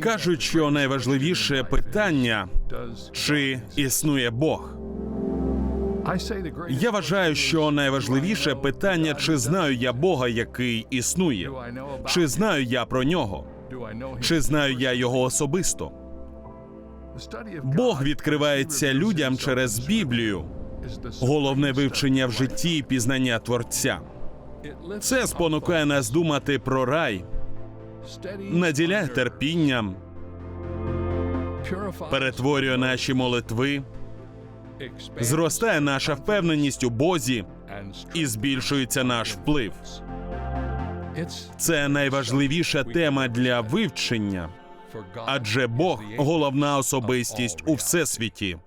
Кажуть, що найважливіше питання чи існує Бог. Я вважаю, що найважливіше питання, чи знаю я Бога, який існує, чи знаю я про нього, чи знаю я його особисто. Бог відкривається людям через Біблію. Головне вивчення в житті і пізнання Творця. Це спонукає нас думати про рай, наділяє терпінням, перетворює наші молитви, зростає наша впевненість у Бозі і збільшується наш вплив. Це найважливіша тема для вивчення, адже Бог головна особистість у всесвіті.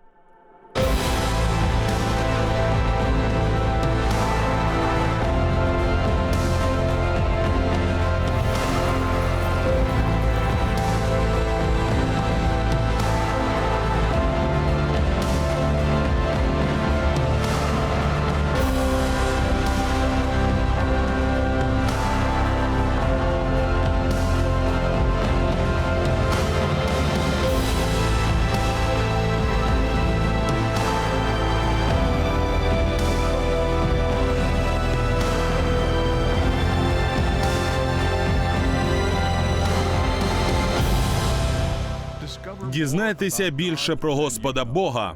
Дізнайтеся більше про Господа Бога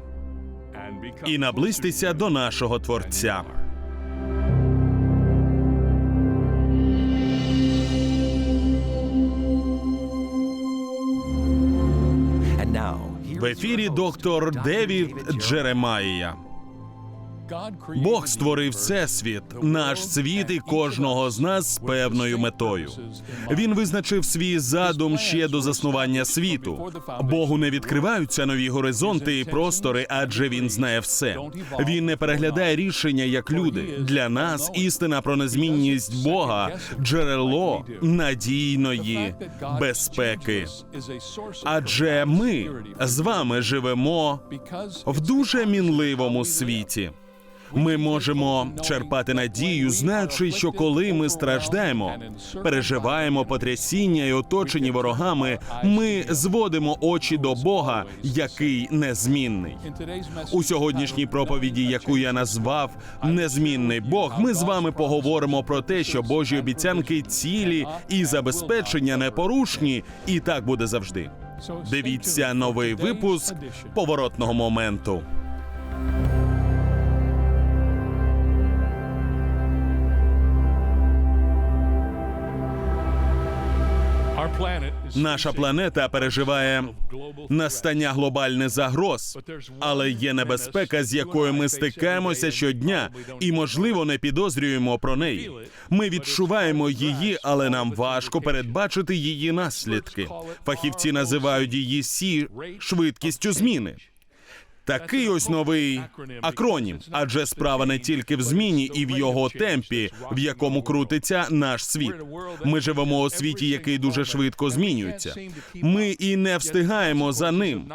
і наблизьтеся до нашого Творця. В ефірі доктор Девід Джеремаїя. Бог створив всесвіт, наш світ і кожного з нас з певною метою. Він визначив свій задум ще до заснування світу. Богу не відкриваються нові горизонти і простори, адже він знає все. Він не переглядає рішення як люди. Для нас істина про незмінність Бога джерело надійної безпеки. Адже ми з вами живемо в дуже мінливому світі. Ми можемо черпати надію, знаючи, що коли ми страждаємо, переживаємо потрясіння і оточені ворогами, ми зводимо очі до Бога, який незмінний. У сьогоднішній проповіді, яку я назвав Незмінний Бог, ми з вами поговоримо про те, що Божі обіцянки цілі і забезпечення непорушні, і так буде завжди. Дивіться новий випуск поворотного моменту. Наша планета переживає настання глобальних загроз, але є небезпека, з якою ми стикаємося щодня, і можливо не підозрюємо про неї. Ми відчуваємо її, але нам важко передбачити її наслідки. Фахівці називають її сі швидкістю зміни. Такий ось новий акронім, адже справа не тільки в зміні і в його темпі, в якому крутиться наш світ. Ми живемо у світі, який дуже швидко змінюється. Ми і не встигаємо за ним.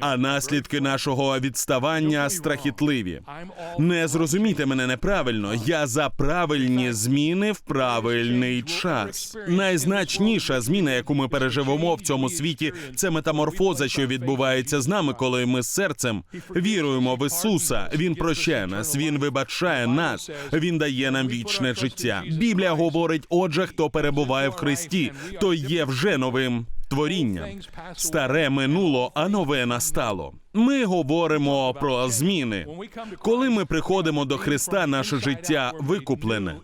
А наслідки нашого відставання страхітливі. Не зрозумійте мене неправильно. Я за правильні зміни в правильний час. Найзначніша зміна, яку ми переживемо в цьому світі, це метаморфоза, що відбувається з нами, коли ми з серцем віруємо в Ісуса. Він прощає нас, він вибачає нас, він дає нам вічне життя. Біблія говорить: отже, хто перебуває в Христі, то є вже новим творінням. Старе минуло, а нове настало. Ми говоримо про зміни. Коли ми приходимо до Христа, наше життя викуплене.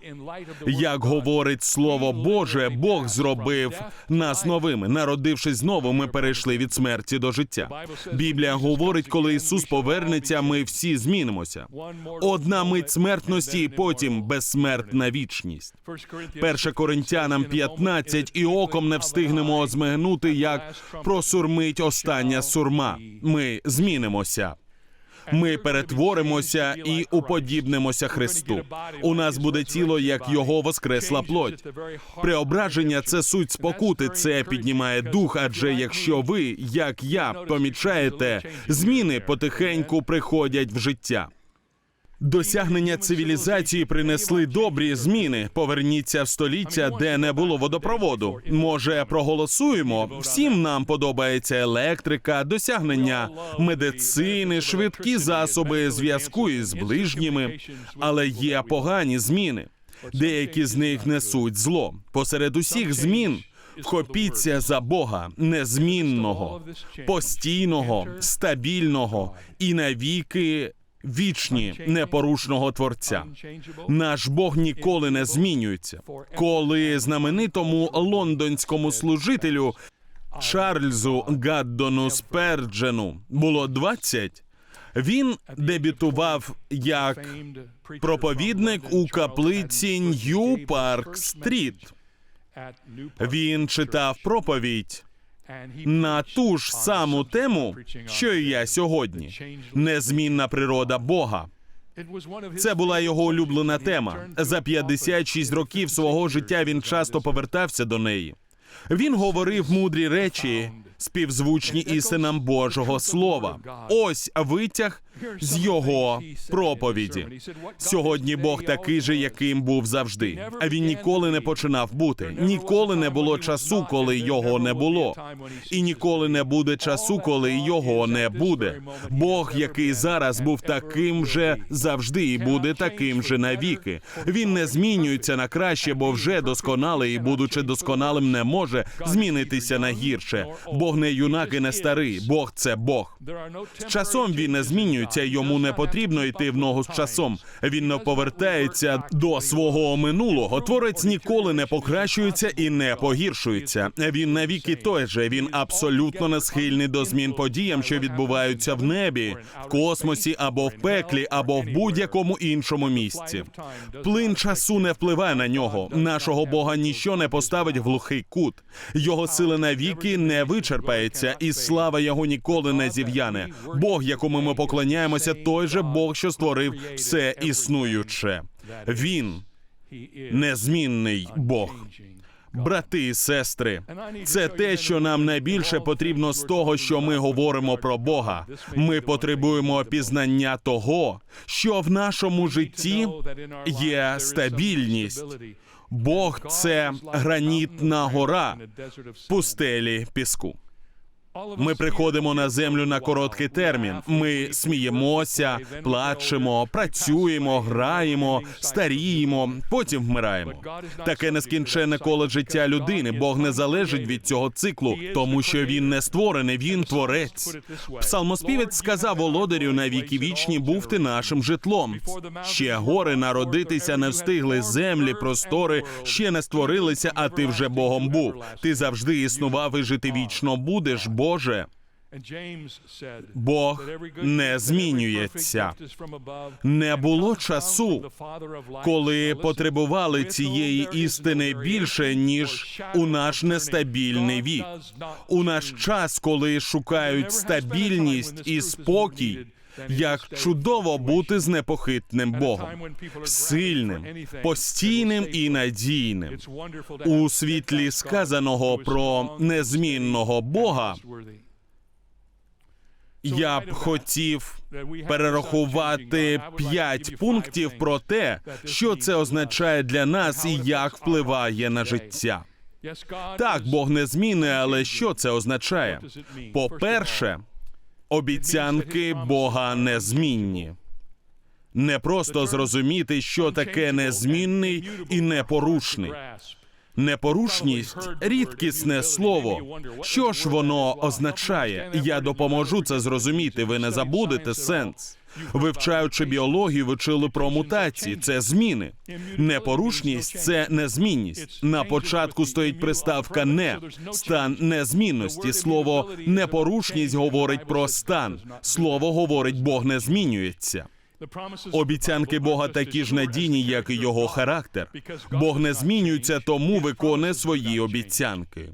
Як говорить Слово Боже, Бог зробив нас новими. Народившись знову, ми перейшли від смерті до життя. Біблія говорить, коли Ісус повернеться, ми всі змінимося. Одна мить смертності, і потім безсмертна вічність. Перше Коринтянам 15, і оком не встигнемо озмигнути, як просурмить остання сурма. Ми змінимося. Ми перетворимося і уподібнимося Христу. У нас буде тіло, як його воскресла плоть. Преображення це суть спокути. Це піднімає дух. Адже якщо ви, як я, помічаєте, зміни потихеньку приходять в життя. Досягнення цивілізації принесли добрі зміни. Поверніться в століття, де не було водопроводу. Може, проголосуємо? Всім нам подобається електрика, досягнення медицини, швидкі засоби зв'язку із ближніми, але є погані зміни. Деякі з них несуть зло. Посеред усіх змін вхопіться за Бога незмінного, постійного, стабільного і навіки вічні непорушного творця. Наш Бог ніколи не змінюється. Коли знаменитому лондонському служителю Чарльзу Гаддону Сперджену було 20, він дебютував як проповідник у каплиці Нью Парк Стріт. Він читав проповідь на ту ж саму тему, що і я сьогодні. Незмінна природа Бога. Це була його улюблена тема. За 56 років свого життя він часто повертався до неї. Він говорив мудрі речі, співзвучні істинам Божого Слова. Ось витяг з його проповіді. Сьогодні Бог такий же, яким був завжди. А він ніколи не починав бути. Ніколи не було часу, коли його не було. І ніколи не буде часу, коли його не буде. Бог, який зараз був таким же завжди, і буде таким же навіки. Він не змінюється на краще, бо вже досконалий, і будучи досконалим, не може змінитися на гірше. Бог не юнак і не старий. Бог це Бог. З часом він не змінюється, йому не потрібно йти в ногу з часом. Він не повертається до свого минулого. Творець ніколи не покращується і не погіршується. Він навіки той же. Він абсолютно не схильний до змін подіям, що відбуваються в небі, в космосі або в пеклі, або в будь-якому іншому місці. Плин часу не впливає на нього. Нашого Бога ніщо не поставить в глухий кут. Його сила навіки не вичерпається, і слава його ніколи не зів'яне. Бог, якому ми поклоняємося, той же Бог, що створив все існуюче. Він незмінний Бог. Брати і сестри, це те, що нам найбільше потрібно з того, що ми говоримо про Бога. Ми потребуємо пізнання того, що в нашому житті є стабільність. Бог це гранітна гора в пустелі піску. Ми приходимо на землю на короткий термін. Ми сміємося, плачемо, працюємо, граємо, старіємо, потім вмираємо. Таке нескінченне коло життя людини. Бог не залежить від цього циклу, тому що він не створений, він творець. Псалмоспівець сказав володарю на віки вічні був ти нашим житлом. Ще гори народитися не встигли, землі, простори ще не створилися, а ти вже Богом був. Ти завжди існував і жити вічно будеш, Боже. Бог не змінюється. Не було часу, коли потребували цієї істини більше ніж у наш нестабільний вік. У наш час, коли шукають стабільність і спокій. Як чудово бути з непохитним Богом, сильним, постійним і надійним. У світлі сказаного про незмінного Бога я б хотів перерахувати п'ять пунктів про те, що це означає для нас і як впливає на життя. Так, Бог незмінний, але що це означає? По-перше, обіцянки Бога незмінні. Не просто зрозуміти, що таке незмінний і непорушний. Непорушність рідкісне слово. Що ж воно означає? Я допоможу це зрозуміти. Ви не забудете сенс. Вивчаючи біологію, ви чули про мутації. Це зміни. Непорушність це незмінність. На початку стоїть приставка не стан незмінності. Слово непорушність говорить про стан. Слово говорить Бог не змінюється. Обіцянки Бога такі ж надійні, як і його характер. Бог не змінюється, тому виконує свої обіцянки.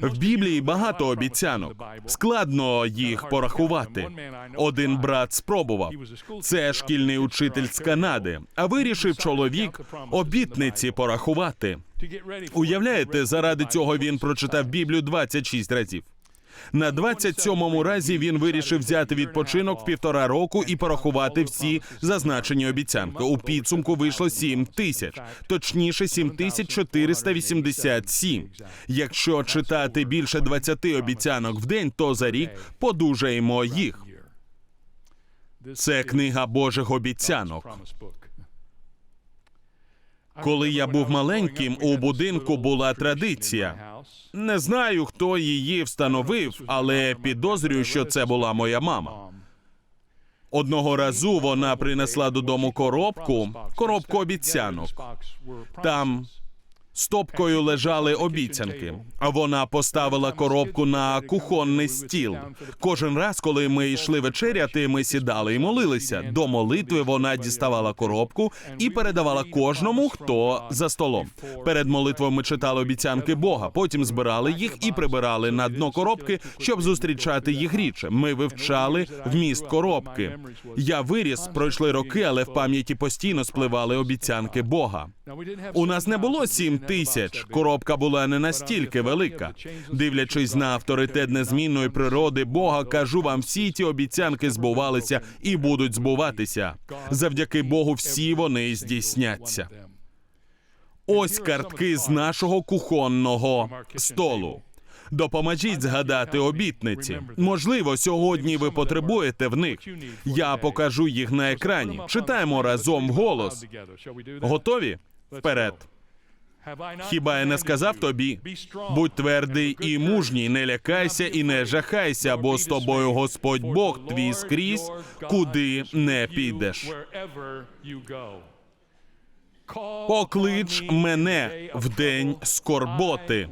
В Біблії багато обіцянок. Складно їх порахувати. Один брат спробував. Це шкільний учитель з Канади. А вирішив чоловік обітниці порахувати. Уявляєте, заради цього він прочитав Біблію 26 разів. На 27-му разі він вирішив взяти відпочинок в півтора року і порахувати всі зазначені обіцянки. У підсумку вийшло 7 тисяч, точніше 7487. Якщо читати більше 20 обіцянок в день, то за рік подужаємо їх. Це книга Божих обіцянок. Коли я був маленьким, у будинку була традиція. Не знаю, хто її встановив, але підозрюю, що це була моя мама. Одного разу вона принесла додому коробку, коробку обіцянок. Там стопкою лежали обіцянки. А вона поставила коробку на кухонний стіл. Кожен раз, коли ми йшли вечеряти, ми сідали і молилися. До молитви вона діставала коробку і передавала кожному, хто за столом. Перед молитвою ми читали обіцянки Бога. Потім збирали їх і прибирали на дно коробки, щоб зустрічати їх рідше. Ми вивчали вміст коробки. Я виріс, пройшли роки, але в пам'яті постійно спливали обіцянки Бога. У нас не було сім тисяч. Коробка була не настільки велика. Дивлячись на авторитет незмінної природи Бога, кажу вам, всі ті обіцянки збувалися і будуть збуватися. Завдяки Богу, всі вони здійсняться. Ось картки з нашого кухонного столу. Допоможіть згадати обітниці. Можливо, сьогодні ви потребуєте в них. Я покажу їх на екрані. Читаємо разом вголос. Готові? Вперед. Хіба я не сказав тобі? Будь твердий і мужній, не лякайся і не жахайся, бо з тобою Господь Бог твій скрізь, куди не підеш. Поклич мене в день скорботи.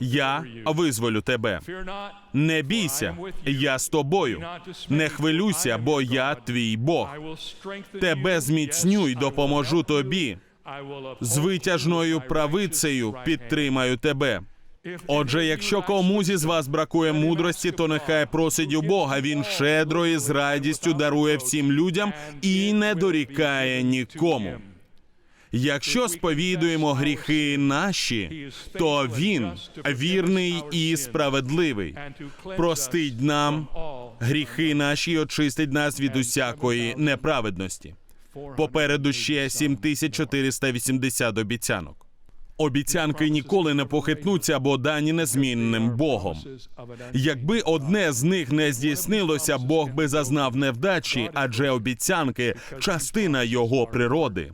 Я визволю тебе. Не бійся, я з тобою. Не хвилюйся, бо я твій Бог. Тебе зміцню й допоможу тобі. З витяжною правицею підтримаю тебе. Отже, якщо комусь із вас бракує мудрості, то нехай просить у Бога. Він щедро і з радістю дарує всім людям і не дорікає нікому. Якщо сповідуємо гріхи наші, то він вірний і справедливий. Простить нам гріхи наші і очистить нас від усякої неправедності. Попереду ще 7480 обіцянок. Обіцянки ніколи не похитнуться, бо дані незмінним Богом. Якби одне з них не здійснилося, Бог би зазнав невдачі, адже обіцянки частина його природи.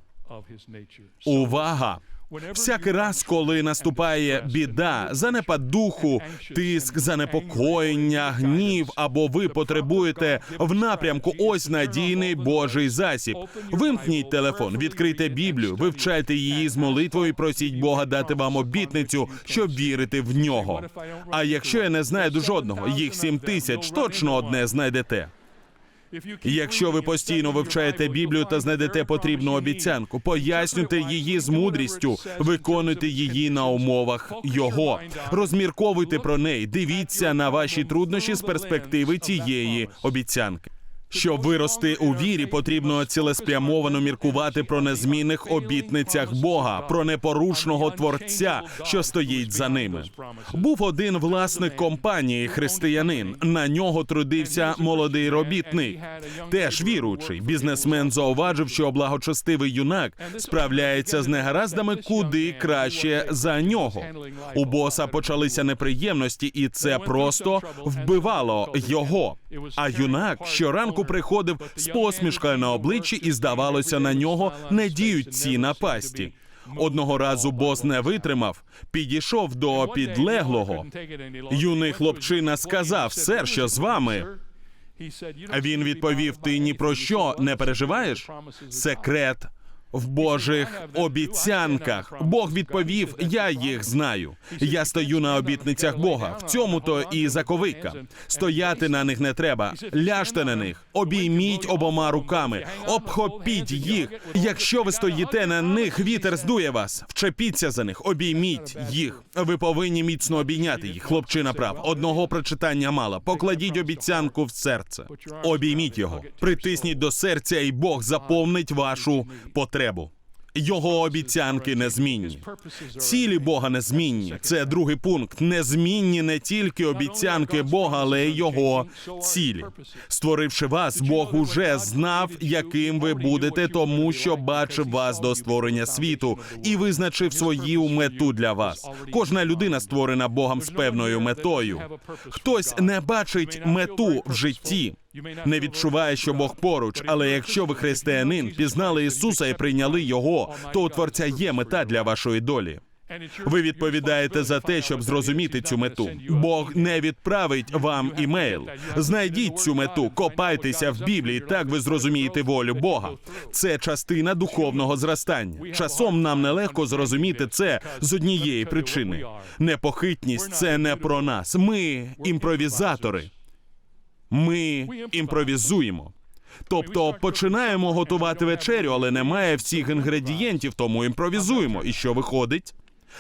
Увага! Всякий раз, коли наступає біда, занепад духу, тиск, занепокоєння, гнів, або ви потребуєте в напрямку ось надійний Божий засіб. Вимкніть телефон, відкрийте Біблію, вивчайте її з молитвою, і просіть Бога дати вам обітницю, щоб вірити в нього. А якщо я не знайду жодного, їх сім тисяч, точно одне знайдете. Якщо ви постійно вивчаєте Біблію та знайдете потрібну обіцянку, пояснюйте її з мудрістю, виконуйте її на умовах його, розмірковуйте про неї, дивіться на ваші труднощі з перспективи тієї обіцянки. Щоб вирости у вірі, потрібно цілеспрямовано міркувати про незмінних обітницях Бога, про непорушного творця, що стоїть за ними. Був один власник компанії, християнин. На нього трудився молодий робітник. Теж віруючий. Бізнесмен зауважив, що благочестивий юнак справляється з негараздами куди краще за нього. У боса почалися неприємності, і це просто вбивало його. А юнак щоранку приходив з посмішкою на обличчі, і здавалося, на нього не діють ці напасті. Одного разу бос не витримав, підійшов до підлеглого. Юний хлопчина сказав: сер, що з вами? Він відповів: Ти ні про що не переживаєш? Секрет в Божих обіцянках. Бог відповів: Я їх знаю. Я стою на обітницях Бога. В цьому то і заковика. Стояти на них не треба. Ляжте на них, обійміть обома руками, обхопіть їх. Якщо ви стоїте на них, вітер здує вас. Вчепіться за них, обійміть їх. Ви повинні міцно обійняти їх. Хлопчина прав. Одного прочитання мало. Покладіть обіцянку в серце. Обійміть його, притисніть до серця, і Бог заповнить вашу потребу. Його обіцянки незмінні. Цілі Бога незмінні. Це другий пункт. Незмінні не тільки обіцянки Бога, але й його цілі. Створивши вас, Бог уже знав, яким ви будете, тому що бачив вас до створення світу і визначив свою мету для вас. Кожна людина створена Богом з певною метою. Хтось не бачить мету в житті. Не відчуває, що Бог поруч, але якщо ви християнин, пізнали Ісуса і прийняли Його, то у Творця є мета для вашої долі. Ви відповідаєте за те, щоб зрозуміти цю мету. Бог не відправить вам імейл. Знайдіть цю мету, копайтеся в Біблії. Так ви зрозумієте волю Бога. Це частина духовного зростання. Часом нам нелегко зрозуміти це з однієї причини. Непохитність це не про нас. Ми імпровізатори. Ми імпровізуємо. Тобто починаємо готувати вечерю, але немає всіх інгредієнтів, тому імпровізуємо. І що виходить?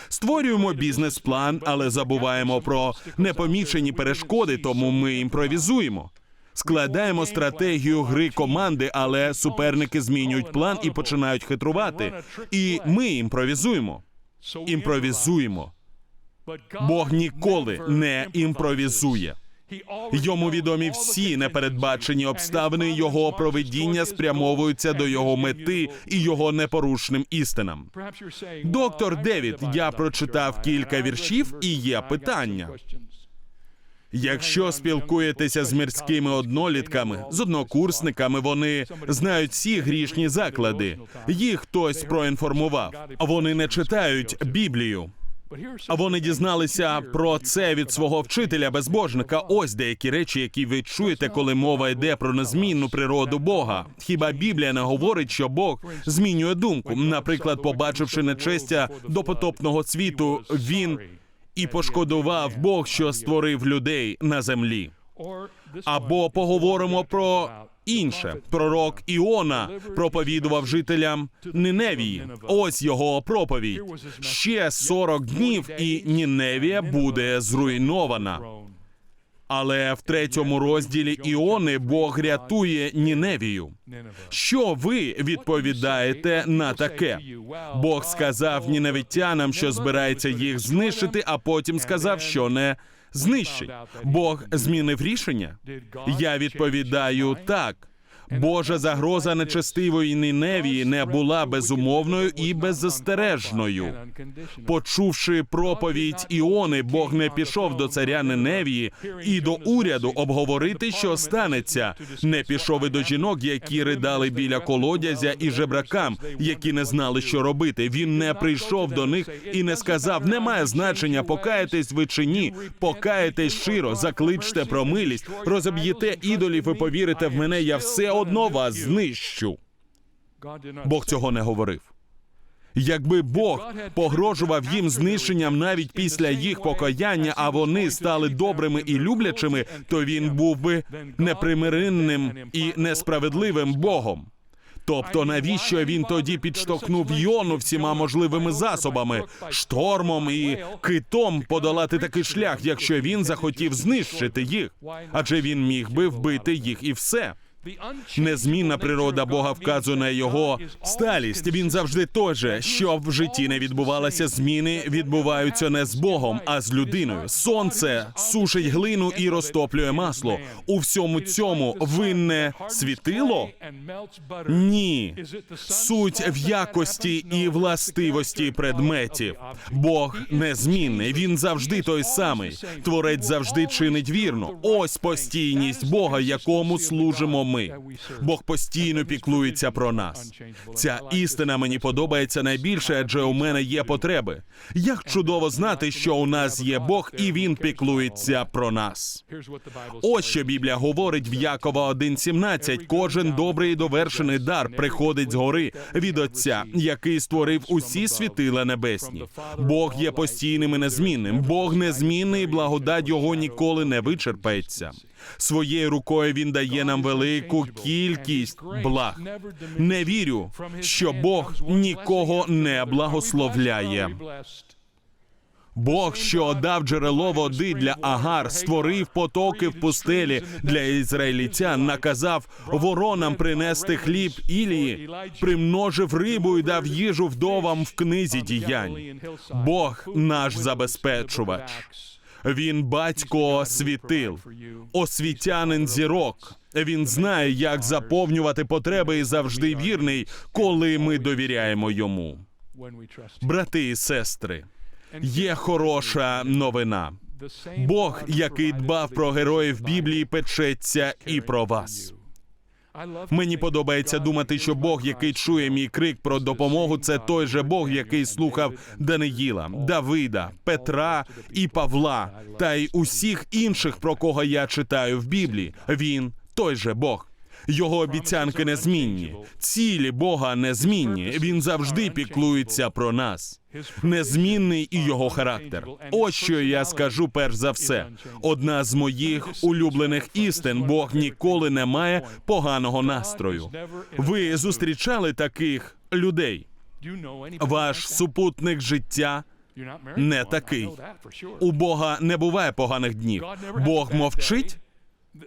Створюємо бізнес-план, але забуваємо про непомічені перешкоди, тому ми імпровізуємо. Складаємо стратегію гри команди, але суперники змінюють план і починають хитрувати. І ми імпровізуємо. Імпровізуємо. Бог ніколи не імпровізує. Йому відомі всі непередбачені обставини його проведіння спрямовуються до його мети і його непорушним істинам. Доктор Девід, я прочитав кілька віршів і є питання. Якщо спілкуєтеся з мирськими однолітками, з однокурсниками, вони знають всі грішні заклади. Їх хтось проінформував. Вони не читають Біблію. Вони дізналися про це від свого вчителя безбожника. Ось деякі речі, які ви чуєте, коли мова йде про незмінну природу Бога. Хіба Біблія не говорить, що Бог змінює думку? Наприклад, побачивши нечестя до потопного світу, він і пошкодував Бог, що створив людей на землі. Або поговоримо про інше. Пророк Іона проповідував жителям Ниневії. Ось його проповідь. Ще 40 днів, і Ніневія буде зруйнована. Але в третьому розділі Іони Бог рятує Ніневію. Що ви відповідаєте на таке? Бог сказав ніневитянам, що збирається їх знищити, а потім сказав, що не знищить. Бог змінив рішення. Я відповідаю так. Божа загроза нечестивої Ніневії не була безумовною і беззастережною. Почувши проповідь Іони, Бог не пішов до царя Ниневії і до уряду обговорити, що станеться. Не пішов і до жінок, які ридали біля колодязя, і жебракам, які не знали, що робити. Він не прийшов до них і не сказав: немає значення, покаєтесь ви чи ні. Покаєтесь щиро, закличте про милість, розоб'єте ідолів і повірите в мене. Я все одно вас знищу. Бог цього не говорив. Якби Бог погрожував їм знищенням навіть після їх покаяння, а вони стали добрими і люблячими, то він був би непримиренним і несправедливим Богом. Тобто, навіщо він тоді підштовхнув Йону всіма можливими засобами, штормом і китом подолати такий шлях, якщо він захотів знищити їх? Адже він міг би вбити їх і все. Незмінна природа Бога вказує на його сталість. Він завжди той же, що в житті не відбувалося зміни, відбуваються не з Богом, а з людиною. Сонце сушить глину і розтоплює масло. У всьому цьому винне світило? Ні. Суть в якості і властивості предметів. Бог незмінний. Він завжди той самий. Творець завжди чинить вірно. Ось постійність Бога, якому служимо ми. Бог постійно піклується про нас. Ця істина мені подобається найбільше, адже у мене є потреби. Як чудово знати, що у нас є Бог, і він піклується про нас. Ось що Біблія говорить в Якова 1.17. Кожен добрий і довершений дар приходить згори від Отця, який створив усі світила небесні. Бог є постійним і незмінним. Бог незмінний, і благодать його ніколи не вичерпається. Своєю рукою він дає нам велику кількість благ. Не вірю, що Бог нікого не благословляє. Бог, що дав джерело води для Агар, створив потоки в пустелі для ізраїльтян, наказав воронам принести хліб Ілії, примножив рибу і дав їжу вдовам в книзі діянь. Бог наш забезпечувач. Він батько світил, освітянин зірок. Він знає, як заповнювати потреби і завжди вірний, коли ми довіряємо йому. Брати і сестри, є хороша новина. Бог, який дбав про героїв Біблії, печеться і про вас. Мені подобається думати, що Бог, який чує мій крик про допомогу, це той же Бог, який слухав Даниїла, Давида, Петра і Павла, та й усіх інших, про кого я читаю в Біблії. Він той же Бог. Його обіцянки незмінні, цілі Бога незмінні. Він завжди піклується про нас. Незмінний і його характер. Ось що я скажу перш за все. Одна з моїх улюблених істин: Бог ніколи не має поганого настрою. Ви зустрічали таких людей? Ваш супутник життя не такий. У Бога не буває поганих днів. Бог мовчить.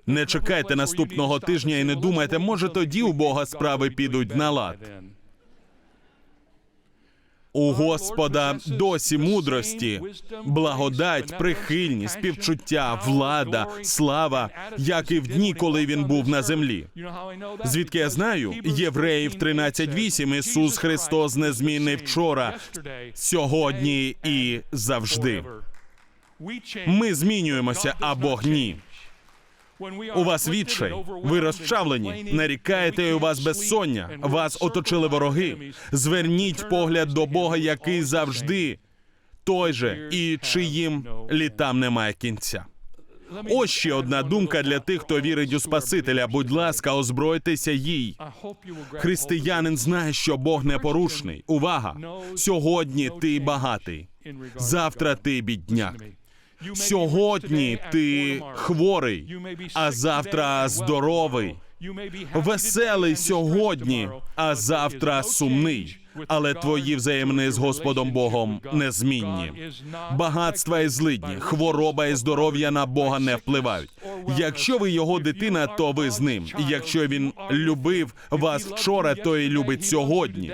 Не чекайте наступного тижня і не думайте, може тоді у Бога справи підуть на лад. У Господа досі мудрості, благодать, прихильність, співчуття, влада, слава, як і в дні, коли він був на землі. Звідки я знаю? Євреїв 13.8 Ісус Христос незмінний вчора, сьогодні і завжди. Ми змінюємося, а Бог ні. У вас відчай, ви розчавлені, нарікаєте і у вас безсоння, вас оточили вороги. Зверніть погляд до Бога, який завжди той же, і чиїм літам немає кінця. Ось ще одна думка для тих, хто вірить у Спасителя. Будь ласка, озбройтеся їй. Християнин знає, що Бог непорушний. Увага! Сьогодні ти багатий, завтра ти бідняк. Сьогодні ти хворий, а завтра здоровий. Веселий сьогодні, а завтра сумний. Але твої взаємини з Господом Богом незмінні. Багатства і злидні, хвороба і здоров'я на Бога не впливають. Якщо ви його дитина, то ви з ним. Якщо він любив вас вчора, то і любить сьогодні.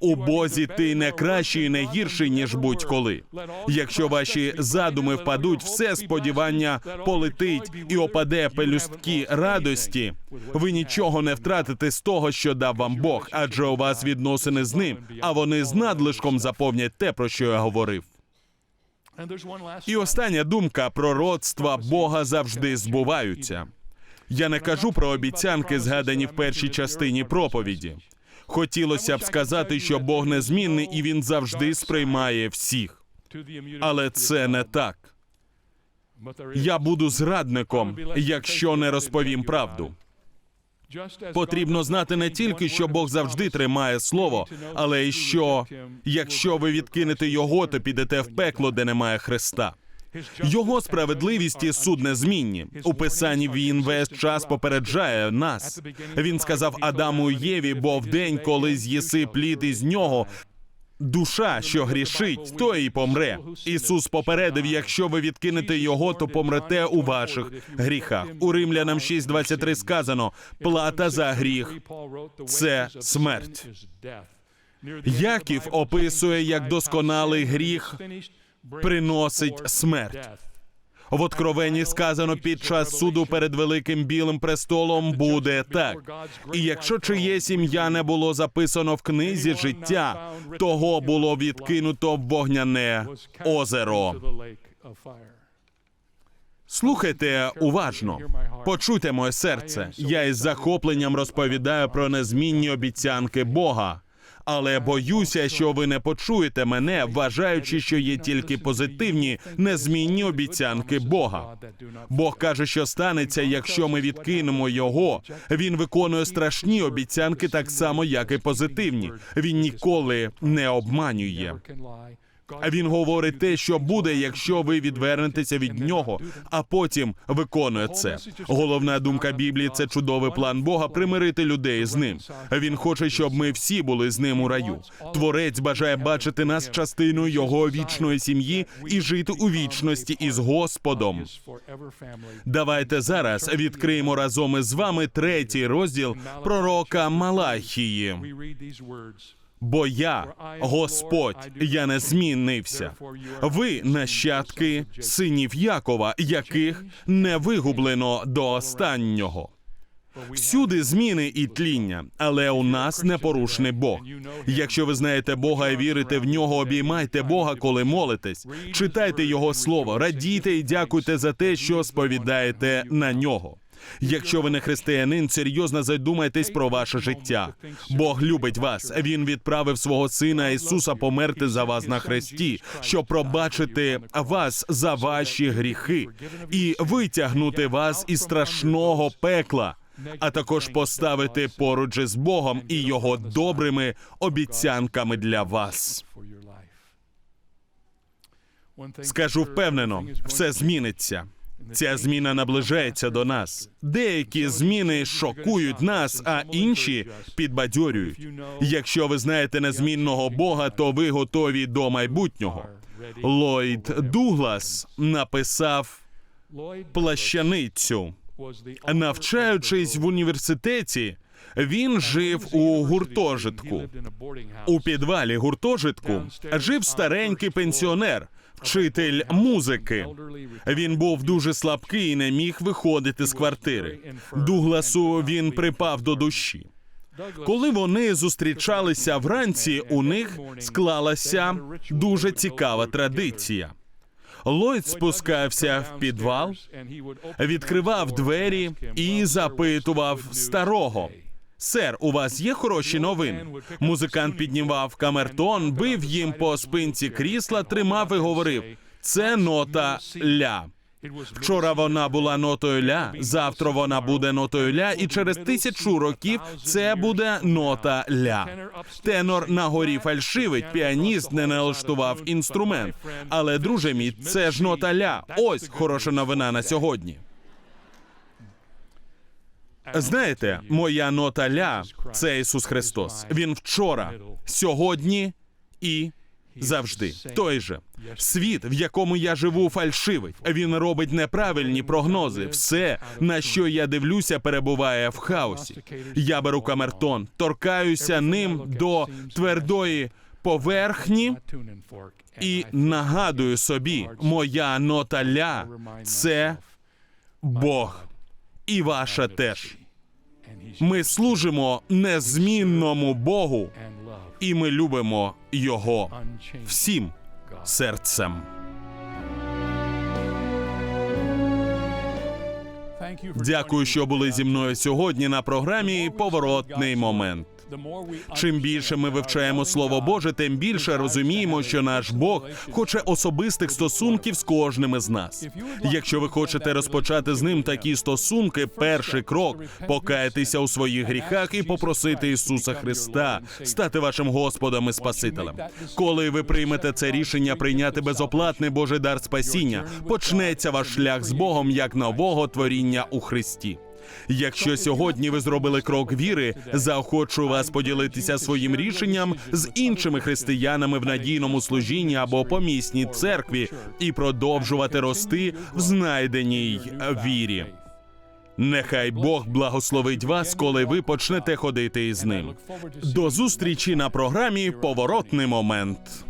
У Бозі ти не кращий не гірший, ніж будь-коли. Якщо ваші задуми впадуть, все сподівання полетить і опаде пелюстки радості. Ви нічого не втратите з того, що дав вам Бог, адже у вас відносини з ним, а вони з надлишком заповнять те, про що я говорив. І остання думка пророцтва Бога завжди збуваються. Я не кажу про обіцянки, згадані в першій частині проповіді. Хотілося б сказати, що Бог незмінний і він завжди сприймає всіх. Але це не так. Я буду зрадником, якщо не розповім правду. Потрібно знати не тільки, що Бог завжди тримає слово, але й що якщо ви відкинете його, то підете в пекло, де немає Христа. Його справедливість і суд незмінні. У писанні він весь час попереджає нас. Він сказав Адаму і Єві, бо в день, коли з'їси плід із нього. Душа, що грішить, то і помре. Ісус попередив: якщо ви відкинете його, то помрете у ваших гріхах. У Римлянам 6.23 сказано: плата за гріх це смерть. Яків описує, як досконалий гріх приносить смерть. В Откровенні сказано під час суду перед великим білим престолом буде так. І якщо чиєсь ім'я не було записано в книзі життя, того було відкинуто в вогняне озеро. Слухайте уважно, почуйте моє серце. Я із захопленням розповідаю про незмінні обіцянки Бога. Але боюся, що ви не почуєте мене, вважаючи, що є тільки позитивні, незмінні обіцянки Бога. Бог каже, що станеться, якщо ми відкинемо його. Він виконує страшні обіцянки, так само, як і позитивні. Він ніколи не обманює. Він говорить те, що буде, якщо ви відвернетеся від нього, а потім виконує це. Головна думка Біблії це чудовий план Бога примирити людей з ним. Він хоче, щоб ми всі були з ним у раю. Творець бажає бачити нас частиною його вічної сім'ї і жити у вічності із Господом. Давайте зараз відкриємо разом із вами третій розділ пророка Малахії. Бо я, Господь, я не змінився. Ви нащадки синів Якова, яких не вигублено до останнього. Всюди зміни і тління, але у нас непорушний Бог. Якщо ви знаєте Бога і вірите в нього, обіймайте Бога, коли молитесь. Читайте Його слово, радійте і дякуйте за те, що сповідаєте на нього. Якщо ви не християнин, серйозно задумайтесь про ваше життя. Бог любить вас. Він відправив свого сина Ісуса померти за вас на хресті, щоб пробачити вас за ваші гріхи і витягнути вас із страшного пекла. А також поставити поруч із Богом і його добрими обіцянками для вас. Скажу впевнено, все зміниться. Ця зміна наближається до нас. Деякі зміни шокують нас, а інші підбадьорюють. Якщо ви знаєте незмінного Бога, то ви готові до майбутнього. Ллойд Дуглас написав плащаницю. Навчаючись в університеті, він жив у гуртожитку. У підвалі гуртожитку жив старенький пенсіонер, вчитель музики. Він був дуже слабкий і не міг виходити з квартири. Дугласу він припав до душі. Коли вони зустрічалися вранці, у них склалася дуже цікава традиція. Ллойд спускався в підвал, відкривав двері і запитував старого. Сер, у вас є хороші новини? Музикант піднімав камертон, бив їм по спинці крісла, тримав і говорив: це нота ля. Вчора вона була нотою ля, завтра вона буде нотою ля, і через тисячу років це буде нота ля. Тенор на горі фальшивить, піаніст не налаштував інструмент. Але, друже мій, це ж нота ля. Ось хороша новина на сьогодні. Знаєте, моя нота ля це Ісус Христос. Він вчора, сьогодні і завжди той же. Світ, в якому я живу, фальшивить. Він робить неправильні прогнози. Все, на що я дивлюся, перебуває в хаосі. Я беру камертон, торкаюся ним до твердої поверхні і нагадую собі, моя нота ля це Бог. І ваша теж. Ми служимо незмінному Богу, і ми любимо Його всім серцем. Дякую, що були зі мною сьогодні на програмі Поворотний момент. Чим більше ми вивчаємо Слово Боже, тим більше розуміємо, що наш Бог хоче особистих стосунків з кожним із нас. Якщо ви хочете розпочати з ним такі стосунки, перший крок покаятися у своїх гріхах і попросити Ісуса Христа стати вашим Господом і Спасителем. Коли ви приймете це рішення прийняти безоплатний Божий дар спасіння, почнеться ваш шлях з Богом як нового творіння у Христі. Якщо сьогодні ви зробили крок віри, заохочую вас поділитися своїм рішенням з іншими християнами в надійному служінні або помісній церкві і продовжувати рости в знайденій вірі. Нехай Бог благословить вас, коли ви почнете ходити із ним. До зустрічі на програмі Поворотний момент.